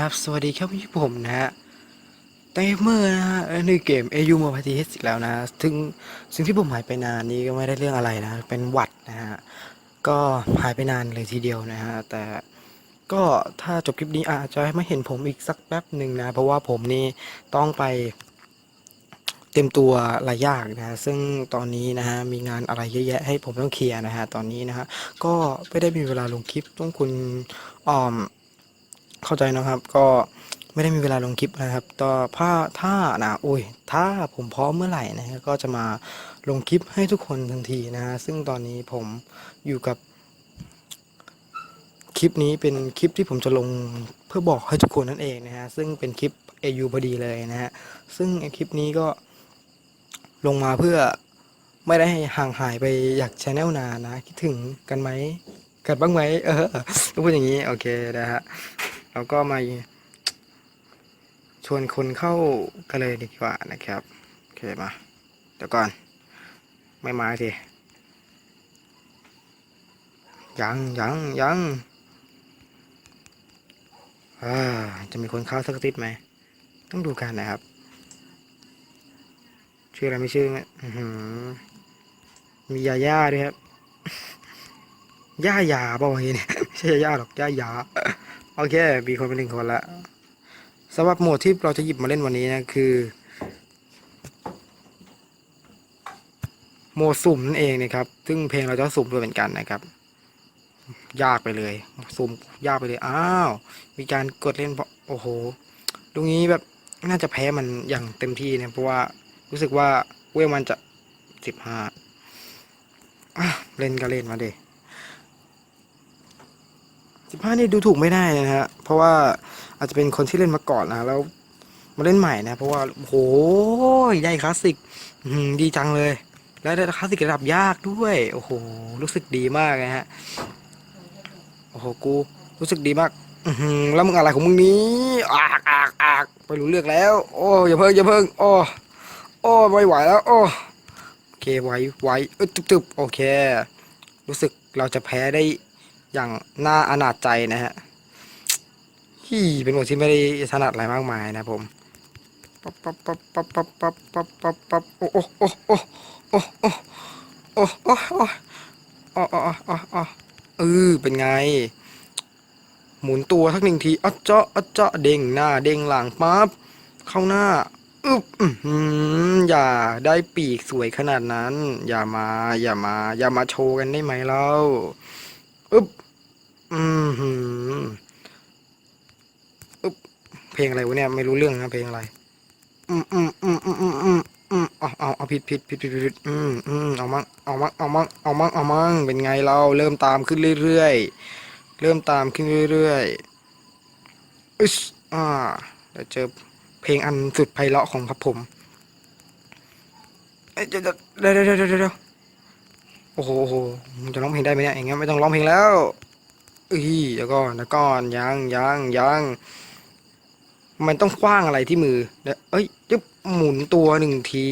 ครับ สวัสดีครับพี่ผมนะฮะเตเมอร์นะฮะในเกม AU m o b i l e อีกแล้วนะถึงสิ่งที่ผมหายไปนานนี้ก็ไม่ได้เรื่องอะไรนะ เป็นหวัดนะฮะ ก็หายไปนานเลยทีเดียวนะฮะ แต่ก็ถ้าจบคลิปนี้อาจจะไม่เห็นผมอีกสักแป๊บหนึ่งนะ เพราะว่าผมนี่ต้องไปเต็มตัวหลายอย่างนะฮะซึ่งตอนนี้นะฮะ มีงานอะไรเยอะแยะให้ผมต้องเคลียร์นะฮะ ตอนนี้นะฮะ ก็ไม่ได้มีเวลาลงคลิปต้องคุณอ่อม เข้าใจนะครับ ก็ไม่ได้มีเวลาลงคลิปนะครับต่อถ้าถ้านะโอ้ย ถ้าผมพร้อมเมื่อไหร่นะฮะก็จะมาลงคลิปให้ทุกคนทันทีนะฮะซึ่งตอนนี้ผมอยู่กับ คลิปนี้เป็นคลิปที่ผมจะลงเพื่อบอกให้ทุกคนนั่นเองนะฮะซึ่งเป็นคลิป AU พอดีเลยนะฮะซึ่งคลิปนี้ก็ลงมาเพื่อไม่ได้ให้ห่างหายไปอยากชแนลนานนะ คิดถึงกันไหมกันบ้างไหมเออพูดอย่างนี้ โอเคนะฮะ เราก็มาชวนคนเข้ากันเลยดีกว่านะครับ โอเคมา เดี๋ยวก่อน ไม่มาสิยังยังยังจะมีคนเข้าสักติดไหม ต้องดูกันนะครับ ชื่ออะไรไม่ชื่อไหมมียาย่าด้วยครับ ย่ายาเปล่าวะเนี่ยไม่ใช่ยาย่าหรอกย่ายา โอเคมีคนเป็นหนึ่งคนละสำหรับโหมดที่เราจะหยิบมาเล่นวันนี้นะคือโหมดสุ่มนั่นเองนะครับ ซึ่งเพลงเราจะสุ่มด้วยเหมือนกันนะครับ ยากไปเลยสุ่มยากไปเลยอ้าวมีการกดเล่นเพราะโอ้โหตรงนี้แบบน่าจะแพ้มันอย่างเต็มที่นะเพราะว่ารู้สึกว่าเวลมันจะสิบห้าเล่นก็เล่นมาเดิ สิบห้านี่ดูถูกไม่ได้นะฮะ เพราะว่าอาจจะเป็นคนที่เล่นมาก่อนนะแล้วมาเล่นใหม่นะ เพราะว่าโอ้โหได้คลาสสิกดีจังเลย แล้วได้คลาสสิกระดับยากด้วย โอ้โหรู้สึกดีมากนะฮะโอ้โหกูรู้สึกดีมากแล้วมึงอะไรของมึงนี้อากอากอากไปรู้เรื่องแล้ว โอ้อย่าเพิ่งอย่าเพิ่งโอ้โอ้ไม่ไหวแล้ว โอ้โอเคไหวไหวเอ้ตึบตึบโอเค รู้สึกเราจะแพ้ได้ อย่างน่าอนาจใจนะฮะฮี่เป็นบทที่ไม่ได้ถนัดอะไรมากมายนะผมปั๊บปั๊บปั๊บปั๊บปั๊บปั๊บปั๊บปั๊บปั๊บโอ้โอ้โอ้โอ้โอ้โอ้โอ้โอ้โอ้โอ้โอ้โอ้โอ้เออเป็นไง หมุนตัวสักหนึ่งทีอัจเจาะอัจเจาะเด้งหน้าเด้งหลังปั๊บเข้าหน้าอึบอื้อหืออย่าได้ปีกสวยขนาดนั้น อย่ามา อย่ามา อย่ามาโชว์กันได้ไหมเล่าอึ๊บ อืมหืมอึ๊บเพลงอะไรวะเนี่ย ไม่รู้เรื่องนะเพลงอะไร อืมอืมอืมอืมอืมอืมอืมเอาเอาเอาผิดผิดผิดผิดผิดอืมอืมเอามั่งเอามั่งเอามั่งเอามั่งเอามั่งเป็นไงเราเริ่มตามขึ้นเรื่อยๆ เริ่มตามขึ้นเรื่อยๆอึสอ่าเดี๋ยวเจอเพลงอันสุดไพเราะของครับผมเอ้ยเดี๋ยวเดี๋ยวเดี๋ยวเดี๋ยวเดี๋ยวโอ้โห จะร้องเพลงได้ไหมเนี่ยอย่างเงี้ยไม่ต้องร้องเพลงแล้ว เอ้ยเดี๋ยวก่อนเดี๋ยวก่อนยังยังยังมันต้องคว้างอะไรที่มือเดี๋ยวเอ้ยยึบหมุนตัวหนึ่งที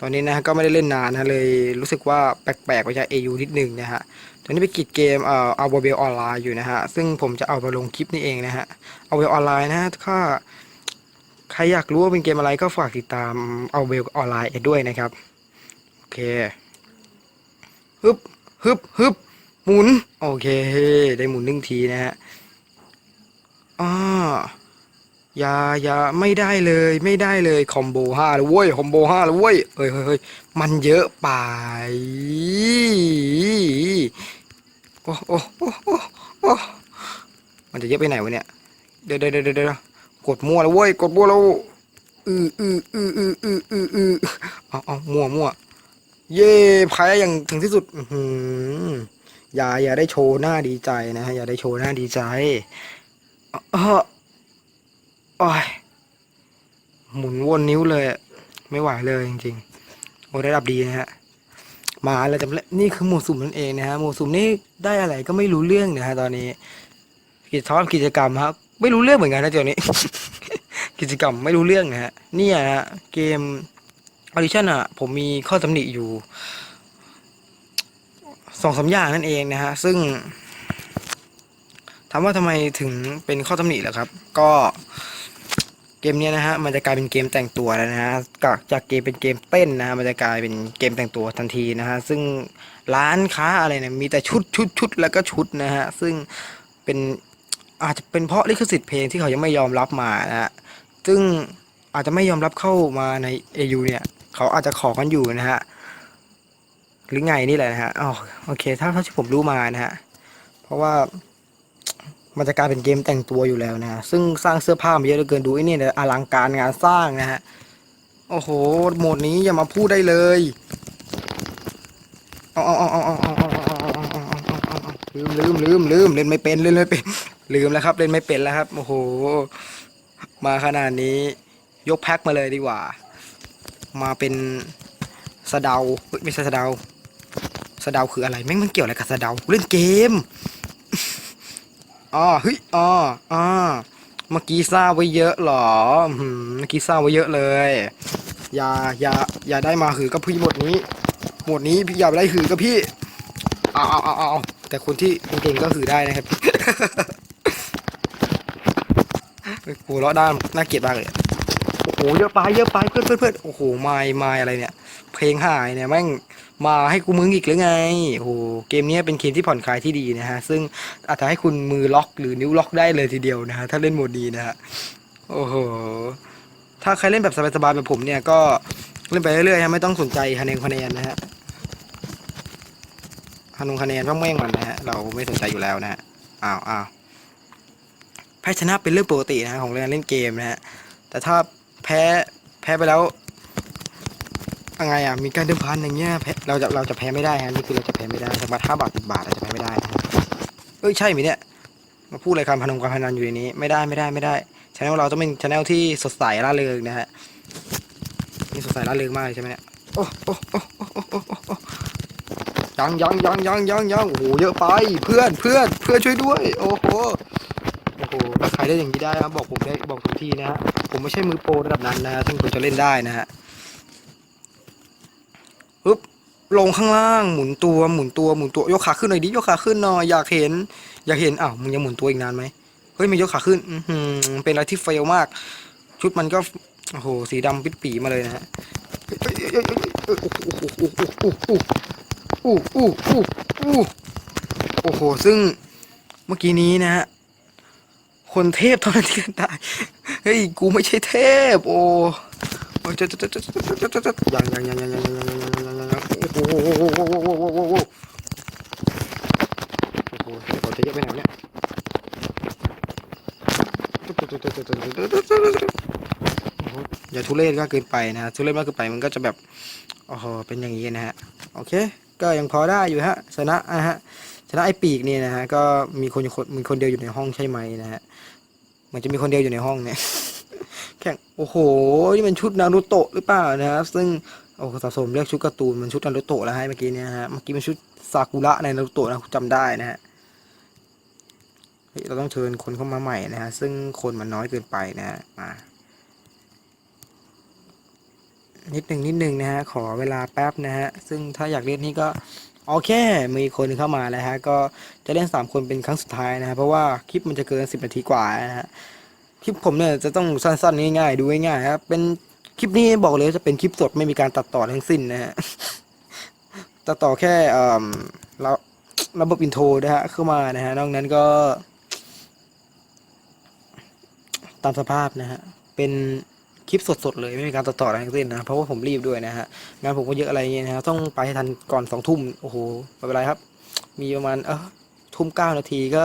ตอนนี้นะฮะก็ไม่ได้เล่นนานนะเลยรู้สึกว่าแปลกๆไปจาก AU นิดนึงนะฮะ ตอนนี้ไปกิดเกมเอ่อเอาเบลออนไลน์อยู่นะฮะ ซึ่งผมจะเอามาลงคลิปนี่เองนะฮะ เอาเบลออนไลน์นะฮะถ้าใครอยากรู้ว่าเป็นเกมอะไรก็ฝากติดตามเอาเบลออนไลน์ด้วยนะครับ โอเคฮึบฮึบฮึบ หมุน โอเค ได้หมุนหนึ่งทีนะฮะอ่าอย่าอย่าไม่ได้เลยไม่ได้เลยคอมโบห้าเลยเว้ยคอมโบห้าเลยเว้ยเฮ้ยเฮ้ยเฮ้ยมันเยอะไปโอ้โอ้โอ้โอ้โอ้มันจะเยอะไปไหนวะเนี่ยเดี๋ยวเดี๋ยวเดี๋ยวเดี๋ยวกดมั่วแล้วเว้ยกดมั่วแล้วอืออืออืออืออืออืออือเอาเอามั่วมั่วเย่แพ้อย่างถึงที่สุด อือ อย่าอย่าได้โชว์หน้าดีใจนะฮะอย่าได้โชว์หน้าดีใจเออโอ้ยหมุนวนนิ้วเลย ไม่ไหวเลยจริงๆโอ้ระดับดีนะฮะมาแล้วจำเลยนี่คือหมูสุ่มนั่นเองนะฮะหมูสุ่มนี่ได้อะไรก็ไม่รู้เรื่องนะฮะตอนนี้ กิจทอดกิจกรรมครับ ไม่รู้เรื่องเหมือนกันนะเดี๋ยวนี้ กิจกรรมไม่รู้เรื่องนะฮะนี่ยฮะเกมออดิชั่นอะ ผมมีข้อตำหนิอยู่ สองสาอย่างนั่นเองนะฮะซึ่งถามว่าทำไมถึงเป็นข้อตำหนิเหรอครับ ก็เกมเนี้ยนะฮะมันจะกลายเป็นเกมแต่งตัวแล้วนะฮะจากจากเกมเป็นเกมเต้นนะฮะมันจะกลายเป็นเกมแต่งตัวทันทีนะฮะซึ่งร้านค้าอะไรเนี่ยมีแต่ชุดชุดชุดแล้วก็ชุดนะฮะซึ่งเป็นอาจจะเป็นเพราะลิขสิทธิ์เพลงที่เขายังไม่ยอมรับมานะฮะซึ่งอาจจะไม่ยอมรับเข้ามาใน AU เนี่ย เขาอาจจะขอกันอยู่นะฮะ หรือไงนี่แหละนะฮะอ๋อโอเค ถ้าเท่าที่ผมรู้มานะฮะ เพราะว่ามันจะกลายเป็นเกมแต่งตัวอยู่แล้วนะ ซึ่งสร้างเสื้อผ้ามาเยอะเหลือเกินดูไอ้นี่นะอลังการงานสร้างนะฮะ โอ้โห โหมดนี้อย่ามาพูดได้เลยเอาเอาเอาเอาเอาเอาลืมลืมลืมลืมเล่นไม่เป็นเล่นไม่เป็น ลืมแล้วครับ เล่นไม่เป็นแล้วครับ โอ้โห มาขนาดนี้ ยกแพ็คมาเลยดีกว่า มาเป็นสะเดาไม่ใช่สะเดา สะเดาคืออะไรแม่งมันเกี่ยวอะไรกับสะเดาเล่นเกมอ๋อเฮ้ยอ๋ออ๋อเมื่อกี้ทราไว้เยอะหรอเมื่อกี้ทราไว้เยอะเลยอย่าอย่าอย่าได้มาหือกับพี่หมดนี้หมดนี้พี่อย่าไปได้หือกับพี่เอาเอาเอาเอาแต่คนที่เก่งก็หือได้นะครับโอ้โหล้อด้านน่าเกลียดมากเลย โอ้โหเยอะไปเยอะไปเพื่อนเพื่อนเพื่อนโอ้โหไม่ไม่อะไรเนี่ย เพลงหายเนี่ยแม่งมาให้กูมึงอีกหรือไงโอ้โหเกมนี้เป็นเกมที่ผ่อนคลายที่ดีนะฮะ ซึ่งอาจจะให้คุณมือล็อกหรือนิ้วล็อกได้เลยทีเดียวนะฮะถ้าเล่นโหมดดีนะฮะโอ้โหถ้าใครเล่นแบบสบายๆแบบผมเนี่ยก็เล่นไปเรื่อยๆฮะไม่ต้องสนใจคะแนนคะแนนนะฮะคะแนนคะแนนต้องแม่งมันนะฮะเราไม่สนใจอยู่แล้วนะฮะอ้าวอ้าวแพ้ชนะเป็นเรื่องปกตินะฮะของเรื่องเล่นเกมนะฮะแต่ถ้า แพ้แพ้ไปแล้วยังไงอะมีการเดิมพันอย่างเงี้ยเราจะเราจะแพ้ไม่ได้ฮะนี่คือเราจะแพ้ไม่ได้สมัติห้าบาทสิบาทเราจะแพ้ไม่ได้เอ้ยใช่ไหมเนี่ยมาพูดอะไรการพนันการพนันอยู่ในนี้ ไม่ได้ไม่ได้ไม่ได้ชแนลเราต้องเป็นชแนลที่สดใสร่าเริงนะฮะนี่สดใสร่าเริงมากใช่ไหมเนี่ยโอ้โอ้โอ้โอ้โอ้ยังยังยังยังยังยังโอ้โหเยอะไปเพื่อนเพื่อนเพื่อนช่วยด้วย โอ้โห อ้โหถ้าใครได้อย่างนี้ได้นะบอกผมได้บอกผมทีนะฮะผมไม่ใช่มือโปรระดับนั้นนะซึ่งผมจะเล่นได้นะฮะปึ๊บลงข้างล่างหมุนตัวหมุนตัวหมุนตัวยกขาขึ้นหน่อยดิยกขาขึ้นหน่อยอยากเห็น อยากเห็นอ้าวมึงยังหมุนตัวอีกนานไหมเฮ้ยมันยกขาขึ้นอือหือเป็นอะไรที่เฟลมาก ชุดมันก็โอ้โหสีดำปิดปีมาเลยนะฮะโอ้โหซึ่งเมื่อกี้นี้นะฮะ คนเทพเท่านั้นที่กันได้เฮ้ยกูไม่ใช่เทพ โอ้โอ้ยจะจะจะจะจะจะจะยังยังยังยังยังยังยังยังยังยังโอ้โหโอ้โหโอ้โหโอ้โหโอ้โหเราจะเยอะไปไหนเนี่ยอย่าทุเรศก็เกินไปนะทุเรศมากเกินไปมันก็จะแบบโอ้โหเป็นอย่างนี้นะฮะโอเค ก็ยังพอได้อยู่ฮะชนะนะฮะ ชนะไอ้ปีกเนี่ยนะฮะก็มีคนมีคนเดียวอยู่ในห้องใช่ไหมนะฮะเหมันจะมีคนเดียวอยู่ในห้องเนี่ยแข่งโอ้โหนี่มันชุดนารูโตะหรือเปล่านะครับซึ่งโอ้สะสมเรียกชุดการ์ตูนมันชุดนารูโตะแล้วให้เมื่อกี้เนี่ยฮะเมื่อกี้มันชุดซากุระในนารูโตะนะจำได้นะฮะเฮ้ยเราต้องเชิญคนเข้ามาใหม่นะฮะซึ่งคนมันน้อยเกินไปนะฮะมานิดหนึ่งนิดหนึ่งนะฮะขอเวลาแป๊บนะฮะซึ่งถ้าอยากเล่นนี่ก็ โอเค มีคนเข้ามาแล้วฮะ ก็จะเล่นสามคนเป็นครั้งสุดท้ายนะฮะ เพราะว่าคลิปมันจะเกินสิบนาทีกว่านะฮะ คลิปผมเนี่ยจะต้องสั้นๆง่ายๆดูง่ายๆครับ เป็นคลิปนี้บอกเลยจะเป็นคลิปสดไม่มีการตัดต่อทั้งสิ้นนะฮะ ตัดต่อแค่เอ่อเราระบบอินโทรนะฮะเข้ามานะฮะ นอกนั้นก็ ตามสภาพนะฮะ เป็น คลิปสดๆเลยไม่มีการตัดต่ออะไรทั้งสิ้นนะเพราะว่าผมรีบด้วยนะฮะงานผมก็เยอะอะไรเงี้ยนะฮะต้องไปให้ทันก่อนสองทุ่มโอ้โหไม่เป็นไรครับ มีประมาณเออทุ่มเก้านาทีก็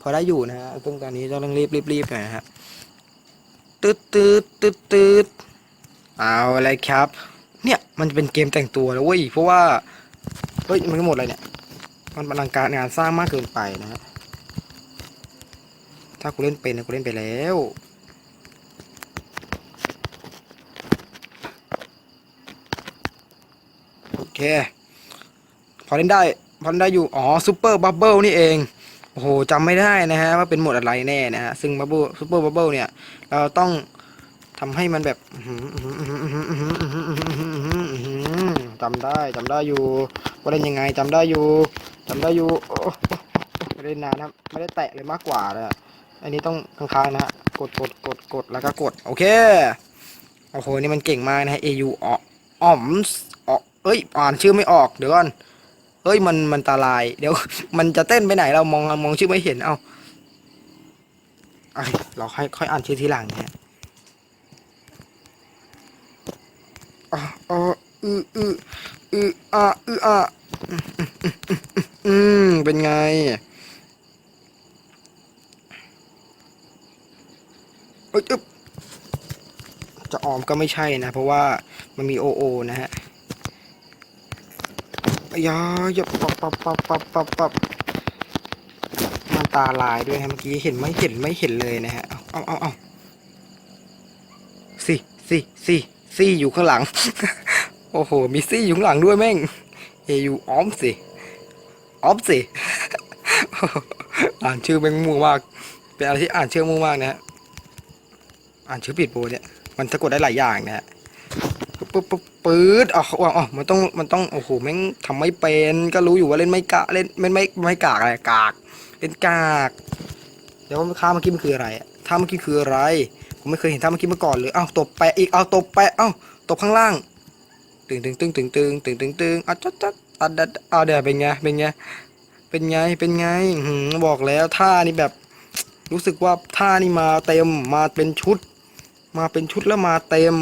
พอได้อยู่นะฮะซึ่งตอนนี้ต้องรีบรีบรีบหน่อยนะฮะตืดตืดตืดตืดเอาอะไรครับ เนี่ยมันจะเป็นเกมแต่งตัวแล้วเว้ยเพราะว่าเฮ้ยมันก็หมดอะไรเนี่ย มันอลังการงานสร้างมากเกินไปนะฮะถ้ากูเล่นเป็นนะกูเล่นไปแล้วโอ เค พอเล่นได้พอเล่นได้อยู่ อ๋อซูเปอร์บับเบิลนี่เอง โอ้โหจำไม่ได้นะฮะ ว่าเป็นหมดอะไรแน่นะฮะ ซึ่งบับเบิลซูเปอร์บับเบิลเนี่ย เราต้องทำให้มันแบบจำได้จำได้อยู่ว่าเล่นยังไงจำได้อยู่จำได้อยู่ไม่ได้นนานนะไม่ได้แตะเลยมากกว่าเลยอันนี้ต้องค้างๆนะฮะกดกดกดกดแล้วก็กด โอเค โอ้โห นี่มันเก่งมากนะฮะ AU ออมส์อ เอ้ย อ่านชื่อไม่ออกเดี๋ยวก่อนเฮ้ยมันมันตาลาย เดี๋ยว มันจะเต้นไปไหนเรามองมองชื่อไม่เห็นเอาไอเราค่อยค่อยอ่านชื่อทีหลังเนะฮะอ๋ออืออืออืออะอืออะอืมเป็นไงเอ้ยอึ๊บจะออมก็ไม่ใช่นะ เพราะว่ามันมีโอโอนะฮะ อยาอย่าปับปับปับปับปับปับมันตาลายด้วยฮะเมื่อกี้เห็นไม่เห็นไม่เห็นเลยนะฮะเอาเอาเอาเอาสิสิสิสิอยู่ข้างหลัง โอ้โห มีซี่อยู่ข้างหลังด้วยแม่ง เอยูออมสิออมสิอ่านชื่อแม่งมั่วมาก เป็นอะไรที่อ่านชื่อมั่วมากนะฮะ อ่านชื่อผิดโบเนี่ย มันสะกดได้หลายอย่างนะฮะ ปึ๊บปึ๊บปื๊ดอ๋ออ๋ออ๋อมันต้องมันต้องโอ้โหแม่งทำไม่เป็นก็รู้อยู่ว่าเล่นไม่กะเล่นไม่ไม่ไม่กากอะไรกาก เล่นกากเดี๋ยวท่าเมื่อกี้มันคืออะไรท่าเมื่อกี้คืออะไร ผมไม่เคยเห็นท่าเมื่อกี้มาก่อนเลยเอ้าตบแปะอีกเอาตบแปะเอ้าตบข้างล่างตึงตึงตึงตึงตึงตึงตึงตึงอะจัดจัดอะดี๋ยวอะเดี๋ยวเป็นไงเป็นไงเป็นไงเป็นไงบอกแล้วท่านี่แบบ รู้สึกว่าท่านี่มาเต็มมาเป็นชุด มาเป็นชุดแล้วมาเต็ม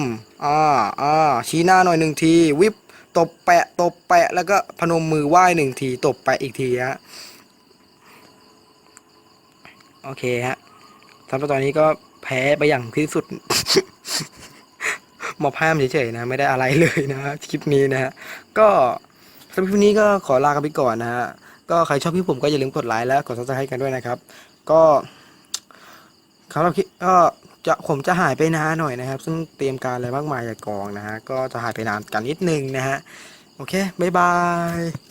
อ่าอ่าชี้หน้าหน่อยหนึ่งที วิบตบแปะตบแปะแล้วก็พนมมือไหว้หนึ่งที ตบแปะอีกทีฮะโอเคฮะสำหรับตอนนี้ก็แพ้ไปอย่างที่สุดมาพามเฉยๆนะ ไม่ได้อะไรเลยนะคลิปนี้นะฮะก็สำหรับคลิปนี้ก็ขอลากันไปก่อนนะฮะก็ใครชอบคลิปผมก็อย่าลืมกดไลค์และกดซับสไครต์กันด้วยนะครับ ก็สำหรับคลิปก็ จะผมจะหายไปนานหน่อยนะครับ ซึ่งเตรียมการอะไรมากมายจากกองนะฮะก็จะหายไปนานกันนิดนึงนะฮะโอเคบ๊ายบาย